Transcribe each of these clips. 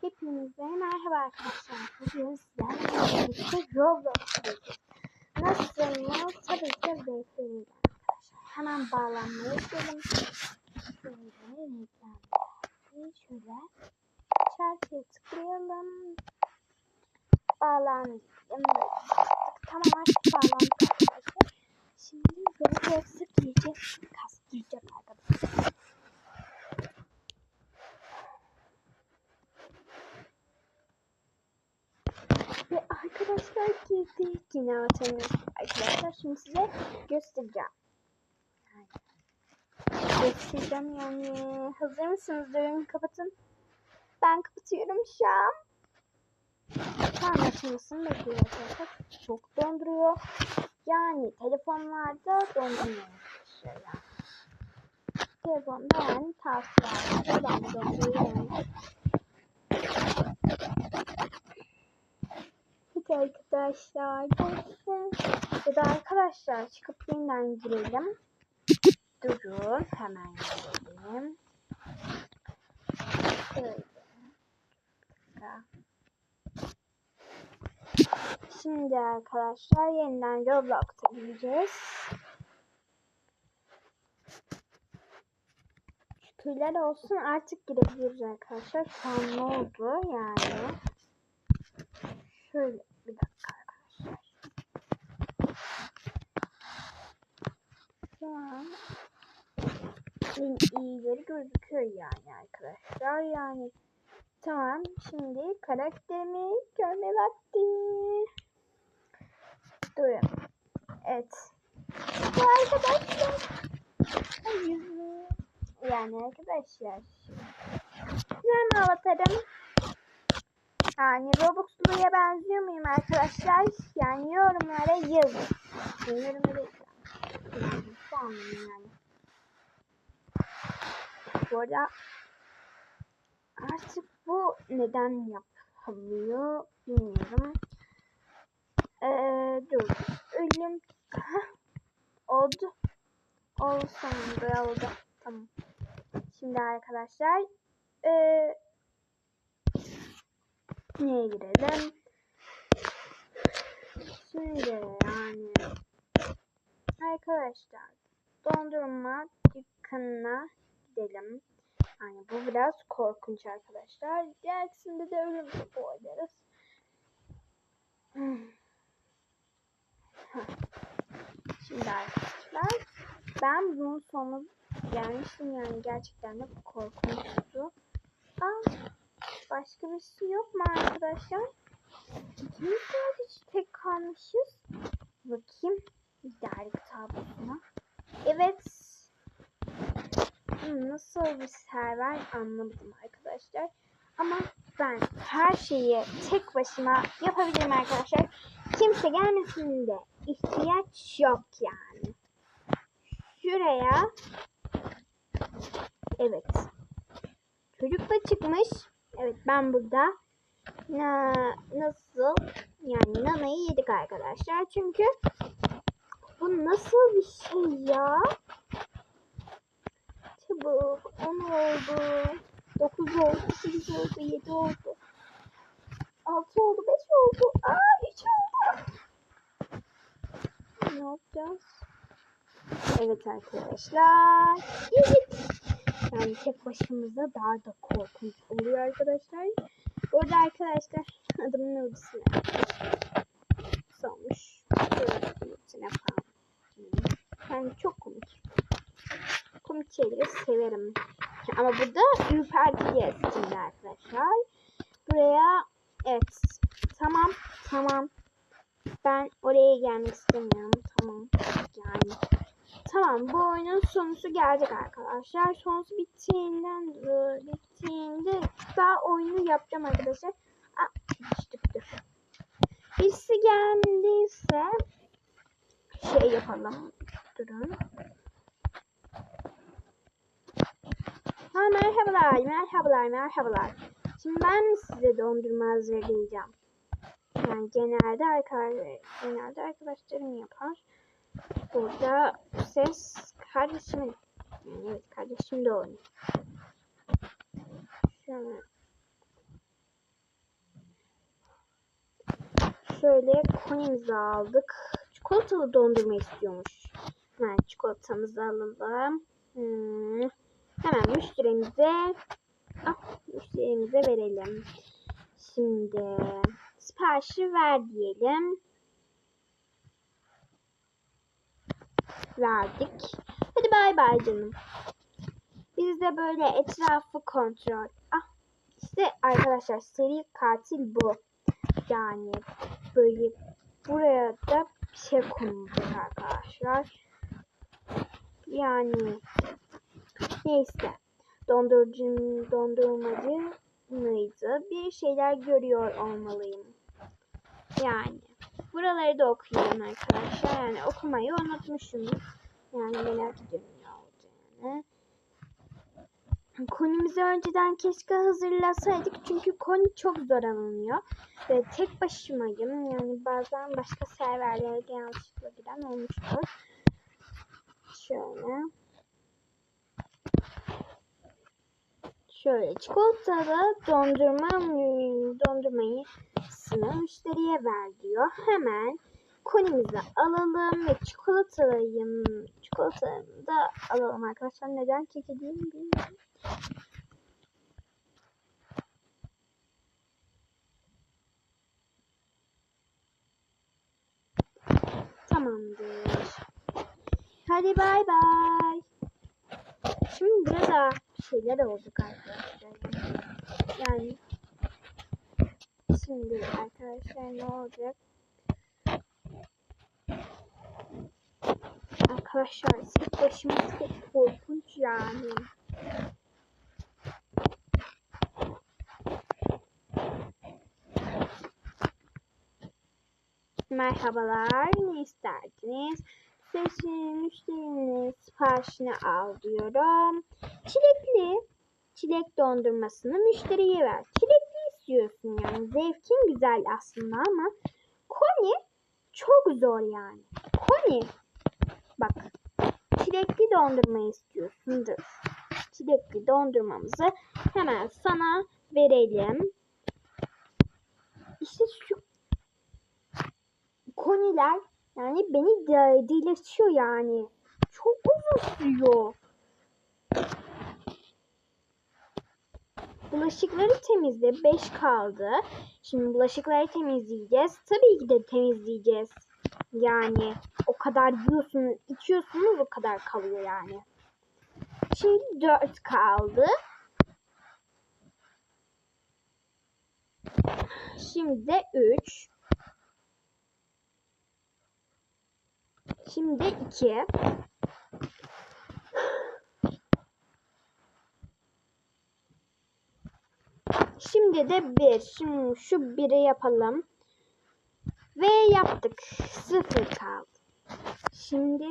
Hepinize merhaba arkadaşlar. Bugün sizlerle birlikte Roblox. Nasılsınız? Tabii ki bekleyin arkadaşlar. Hemen bağlanmaya gidelim. Şöyle renklendirdik. Şöyle şarkıya tıklayalım. Bağlandık. Tamam artık bağlandık arkadaşlar. Şimdi Roblox'a gireceğiz. Kastıracak arkadaşlar. Ve arkadaşlar girdik yine atölye. Arkadaşlar şimdi size göstereceğim. Göstereceğim yani. Hazır mısınız? Durun kapatın. Ben kapatıyorum şu an. Tam açılmasını bekliyorum arkadaşlar. Çok donduruyor. Yani telefonlarda donduruyor yani. Telefonda yani tavsiye ederim. donduruyor Evet arkadaşlar. Dursun. Ya da arkadaşlar çıkıp yeniden girelim. Durun. Hemen girelim. Şöyle. Şimdi arkadaşlar yeniden Roblox'a gireceğiz. Şükürler olsun artık girebiliriz arkadaşlar. Şu an ne oldu yani? Şöyle bir dakika arkadaşlar. Şu an iyileri gözüküyor yani arkadaşlar. Yani tamam şimdi karakterimi görme vakti. Durun. Evet. Bu arkadaşlar. Yani arkadaşlar. Güzel avatarım? Yani Robux'luya benziyor muyum arkadaşlar? Yani yorumlara yazın. Yorumlara yazın. Tamam yani. Bu arada artık bu neden yapılıyor bilmiyorum. Ee, dur. Ölüm. oldu. Oldu sonunda oldu. Tamam. Şimdi arkadaşlar. Ee, neye girelim? Şimdi yani arkadaşlar dondurma dükkanına gidelim. Yani bu biraz korkunç arkadaşlar. Diğerisinde de ölüm topu. Şimdi arkadaşlar ben bunun sonu gelmiştim yani gerçekten de korkunçtu. Aa, Başka bir şey yok mu arkadaşlar? İkimiz sadece tek kalmışız. Bakayım dergi tablosuna. Evet. Hmm, Nasıl bir server anlamadım arkadaşlar. Ama ben her şeyi tek başıma yapabilirim arkadaşlar. Kimse gelmesin de ihtiyaç yok yani. Şuraya Evet. Çocuk da çıkmış. Evet ben burada na, nasıl yani nanayı yedik arkadaşlar. Çünkü bu nasıl bir şey ya? Çabuk 10 oldu. 9 oldu. 8 oldu. 7 oldu. 6 oldu. 5 oldu. Aa 3 oldu. Ne yapacağız? Evet arkadaşlar. Yedik. Yani tek başımıza daha da korkunç oluyor arkadaşlar. Burada arkadaşlar adımın ödüsüne olmuş. Ödüsüne falan. Yani çok komik. Komik şeyleri severim. Ama burada ürpertiye stilde arkadaşlar. Buraya evet. Tamam. Tamam. Ben oraya gelmek istemiyorum. Tamam. Yani Tamam bu oyunun sonusu gelecek arkadaşlar. Sonusu bittiğinden bittiğinde daha oyunu yapacağım arkadaşlar. Aa, dur. Birisi geldiyse şey yapalım durun. Ha merhabalar, merhabalar, merhabalar. Şimdi ben size dondurma hazırlayacağım. Yani genelde, arkadaş, genelde arkadaşlarım yapar. Burada ses kardeşimin. Yani evet kardeşim de oynuyor. Şöyle. Şöyle konimizi aldık. Çikolatalı dondurma istiyormuş. Hemen çikolatamızı alalım. Hmm. Hemen müşterimize ah, müşterimize verelim. Şimdi siparişi ver diyelim. Verdik. Hadi bay bay canım. Biz de böyle etrafı kontrol. Ah işte arkadaşlar seri katil bu. Yani böyle buraya da bir şey konulacak arkadaşlar. Yani neyse dondurucu dondurmacı mıydı? Bir şeyler görüyor olmalıyım. Yani buraları da okuyayım arkadaşlar. Yani okumayı unutmuşum. Yani merak ediyorum ne olacağını. Konimizi önceden keşke hazırlasaydık çünkü koni çok zor alınıyor. Ve tek başımayım yani bazen başka serverlere yanlışlıkla giren olmuştur. Şöyle. Şöyle çikolatalı dondurma dondurmayı sını müşteriye ver diyor. Hemen konimizi alalım ve çikolatalıyım. Çikolatamı da alalım arkadaşlar. Neden çekildiğini bilmiyorum. Tamamdır. Hadi bay bay. Şimdi burada bir şeyler olacak arkadaşlar. Yani şimdi arkadaşlar ne olacak? Arkadaşlar tek başıma çok korkunç yani. Merhabalar, ne isterdiniz? Seçin müşterinin siparişini al diyorum. Çilekli, çilek dondurmasını müşteriye ver. Çilekli istiyorsun yani. Zevkin güzel aslında ama koni çok zor yani. Koni, bak çilekli dondurma istiyorsun. Dur. Çilekli dondurmamızı hemen sana verelim. İşte şu koniler yani beni de delirtiyor yani. Çok uzun sürüyor. Bulaşıkları temizle. 5 kaldı. Şimdi bulaşıkları temizleyeceğiz. Tabii ki de temizleyeceğiz. Yani o kadar yiyorsunuz, içiyorsunuz o kadar kalıyor yani. Şimdi 4 kaldı. Şimdi de 3. Şimdi 2. Şimdi de 1. Şimdi şu 1'i yapalım. Ve yaptık. 0 kaldı. Şimdi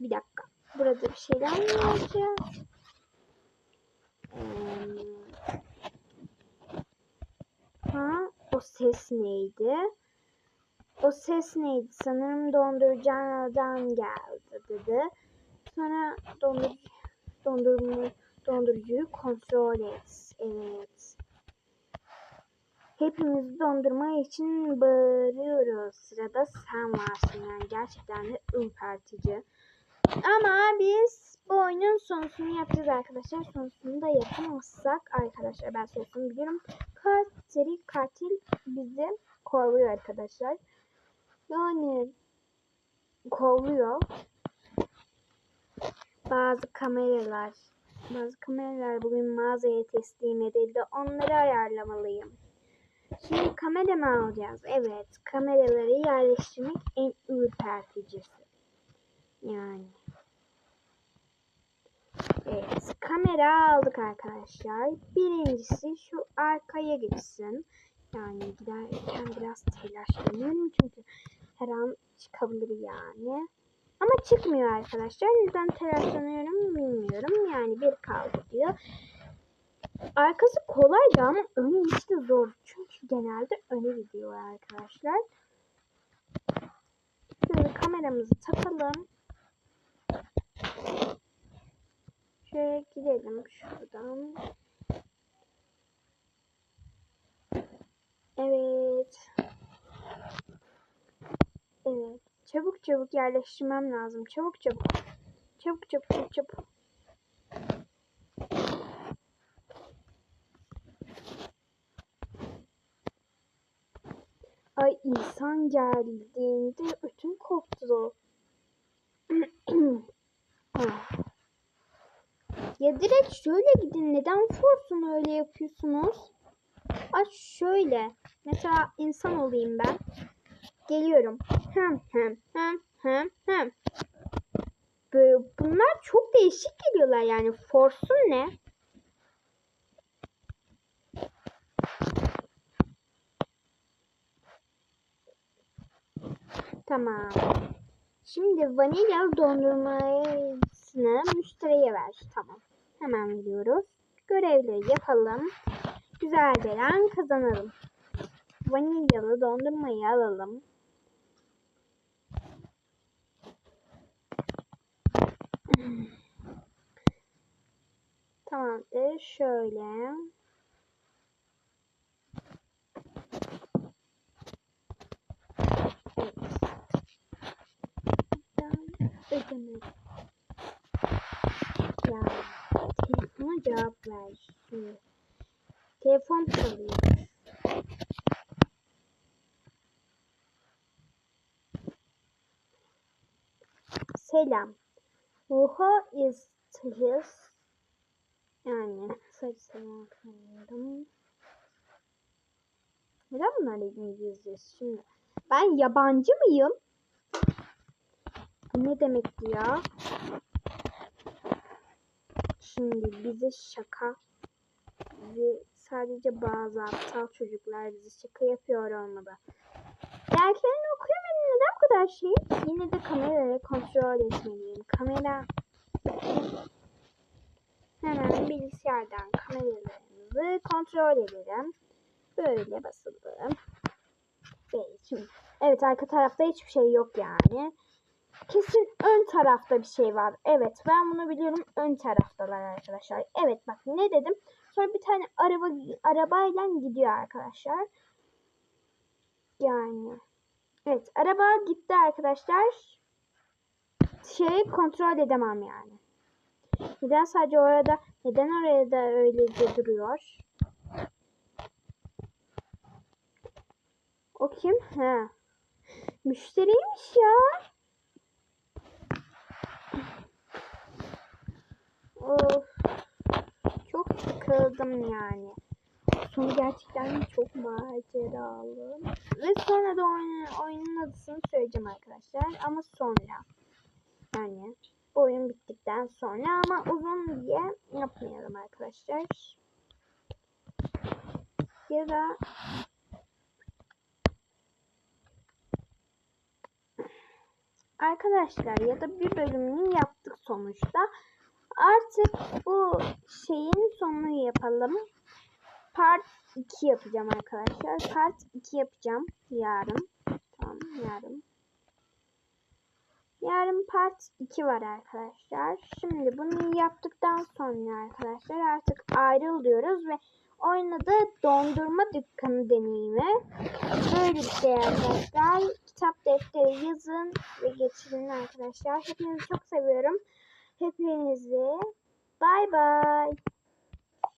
bir dakika. Burada bir şeyler mi yapacağız? Hmm. Ha, o ses neydi? O ses neydi? Sanırım dondurucudan geldi dedi. Sonra dondur dondurma dondurucuyu kontrol et. Evet. Hepimiz dondurma için bağırıyoruz. Sırada sen varsın yani gerçekten de ürpertici. Ama biz bu oyunun sonusunu yapacağız arkadaşlar. Sonusunu da yapamazsak arkadaşlar ben sonusunu biliyorum. Katil katil bizi kovalıyor arkadaşlar. Yani kolluyor. Bazı kameralar bazı kameralar bugün mağazaya teslim edildi. Onları ayarlamalıyım. Şimdi kamera mı alacağız? Evet. Kameraları yerleştirmek en ürperticisi. Yani. Evet. Kamera aldık arkadaşlar. Birincisi şu arkaya geçsin. Yani giderken biraz telaşlanıyorum çünkü her çıkabilir yani. Ama çıkmıyor arkadaşlar. Neden telaşlanıyorum bilmiyorum. Yani bir kaldı diyor. Arkası kolaydı ama önü işte zor. Çünkü genelde öne gidiyor arkadaşlar. Şimdi kameramızı takalım. Şöyle gidelim şuradan. Evet. Çabuk çabuk yerleştirmem lazım. Çabuk çabuk. Çabuk çabuk çabuk çabuk. Ay insan geldiğinde ötüm koptu. Ya direkt şöyle gidin. Neden forsun öyle yapıyorsunuz? Ay şöyle. Mesela insan olayım ben. Geliyorum. Hem hem hem hem hem. Böyle, bunlar çok değişik geliyorlar yani. Forsun ne? Tamam. Şimdi vanilya dondurmasını müşteriye ver. Tamam. Hemen gidiyoruz. Görevleri yapalım. Güzel gelen kazanalım. Vanilyalı dondurmayı alalım. Tamamdır. Şöyle. Ödemedim. Ya telefona cevap ver. Şimdi. Telefon çalıyor. Selam. Oha is his yani saçlarımı okuyamıyorum. Neden bunlarla İngilizce şimdi? Ben yabancı mıyım? Ne demekti ya? Şimdi bize şaka. Bizi sadece bazı aptal çocuklar bize şaka yapıyor olmalı. Dergilerini okuyamadım. Neden bu kadar şey? Yine de kamerayı kontrol etmeliyim. Kamera Hemen bilgisayardan kameralarımızı kontrol edelim. Böyle basıldı. Ve şimdi evet arka tarafta hiçbir şey yok yani. Kesin ön tarafta bir şey var. Evet ben bunu biliyorum. Ön taraftalar arkadaşlar. Evet bak ne dedim. Sonra bir tane araba arabayla gidiyor arkadaşlar. Yani evet araba gitti arkadaşlar. Şey kontrol edemem yani. Neden sadece orada, neden oraya da öylece duruyor? O kim? He. Müşteriymiş ya. Of. Çok sıkıldım yani. Sonu gerçekten çok maceralı. Ve sonra da oyun, oyunun adısını söyleyeceğim arkadaşlar. Ama sonra. Yani bu oyun bittikten sonra ama uzun diye yapmayalım arkadaşlar. Ya da arkadaşlar ya da bir bölümünü yaptık sonuçta. Artık bu şeyin sonunu yapalım. Part 2 yapacağım arkadaşlar. Part 2 yapacağım yarın. Tamam yarın. Yarın part 2 var arkadaşlar. Şimdi bunu yaptıktan sonra arkadaşlar artık ayrılıyoruz ve oynadı dondurma dükkanı deneyimi. Böyle bir şey arkadaşlar. Kitap defteri yazın ve geçirin arkadaşlar. Hepinizi çok seviyorum. Hepinizi bay bay.